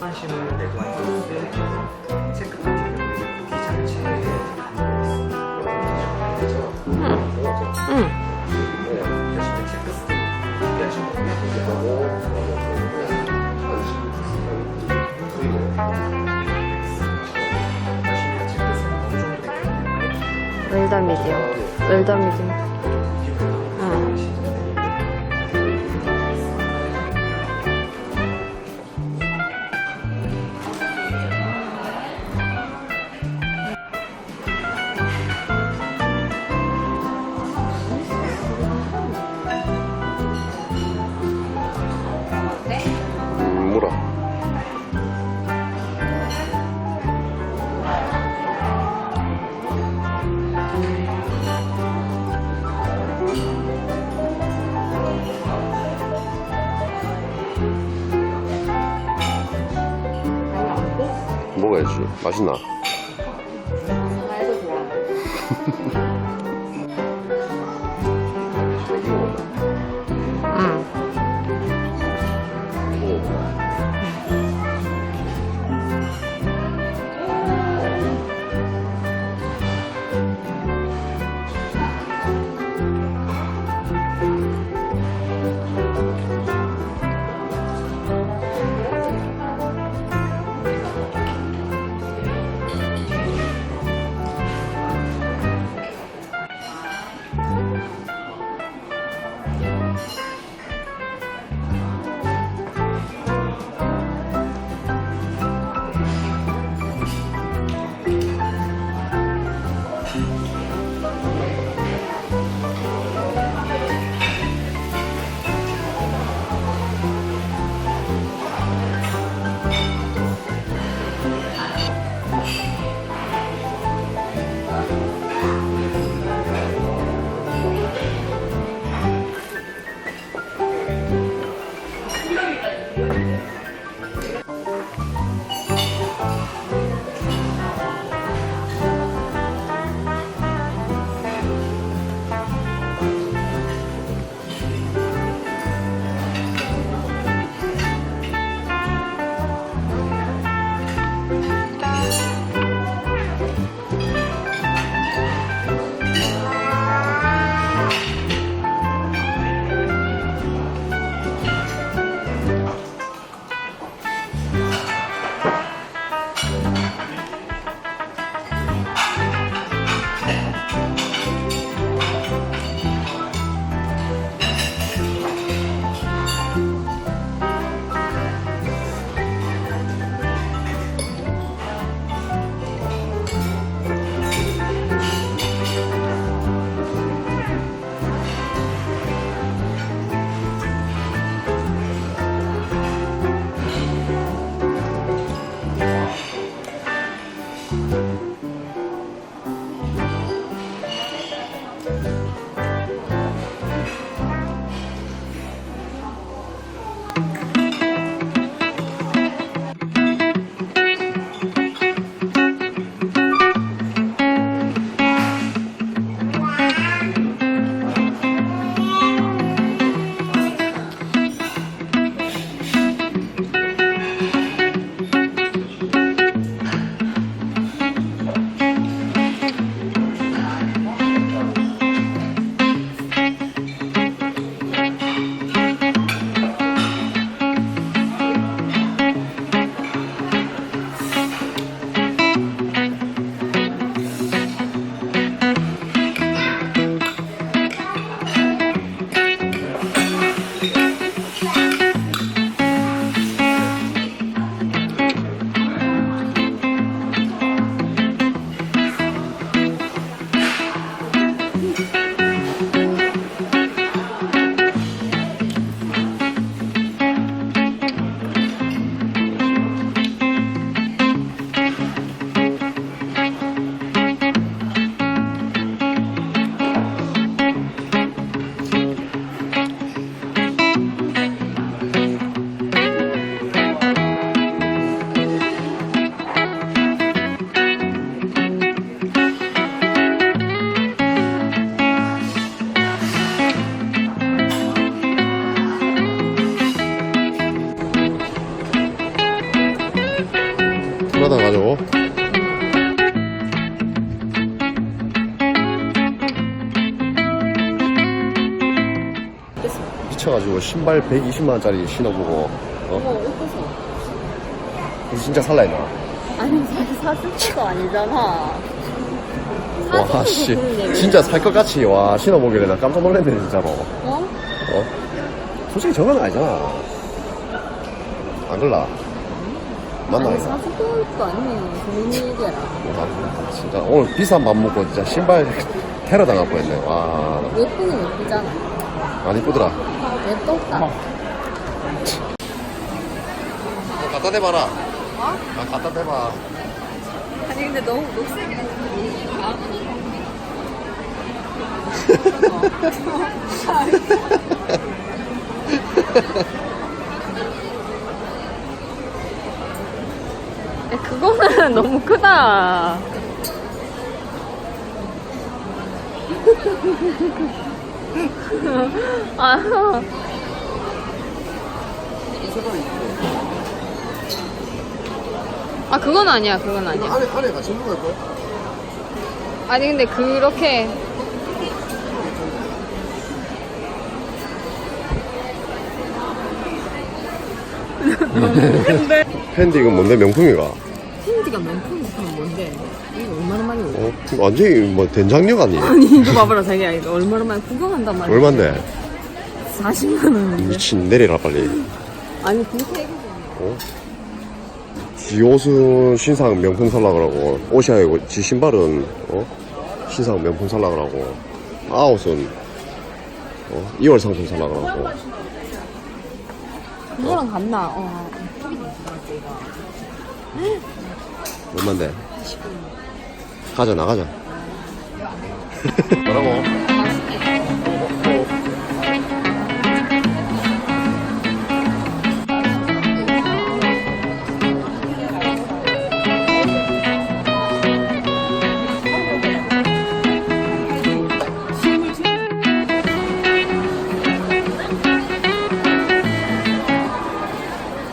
관심을 내고 있는데 웰더 미디엄. 웰더 미디엄. 먹어야지. 맛있나? 미쳐가지고 신발 120만원짜리 신어보고, 어? 어, 예뻐서. 이거 진짜 살라 했나? 아니, 자기 사줄 것도 아니잖아. 와, 사주는 씨. 거 그런 얘기야. 진짜 살 것 같이, 와, 신어보길래 나 깜짝 놀랐네, 진짜로. 어? 어? 솔직히 저건 아니잖아. 안 걸라? 맞나, 아니, 이거? 사줄 것도 아니면 좋은 얘기라. 아, 진짜 오늘 비싼 밥 먹고 진짜 신발 테러 당할 뻔했네. 와, 예쁘긴 예쁘잖아. 안 이쁘더라. 예뻤다. 갖다 대봐라. 어? 아, 갖다 대봐. 아니, 근데 너무 녹색이 야, 그거는 너무 크다. 아, 아, 그건 아니야, 그건 아니야. 안에, 안에 같이 입는 거야? 아니, 근데 그렇게. 팬디 이건 뭔데? 명품이가? 뭔데? 이거 얼마나 많이 올려? 어, 완전히 뭐 된장력 아니? 아니, 이거 봐봐라, 자기야. 이거 얼마나 많이 구경한단 말이야. 얼만데? 40만 원인데. 미친, 내리라, 빨리. 아니, 그렇게 얘기해. 어? 지 옷은 신상 명품 살라 그러고, 옷이 아니고, 지 신발은, 어? 신상 명품 살라 그러고, 아웃은, 어? 2월 상품 살라 그러고. 그거랑 같나? 어. 얼만데? 가자, 나가자. 뭐라고?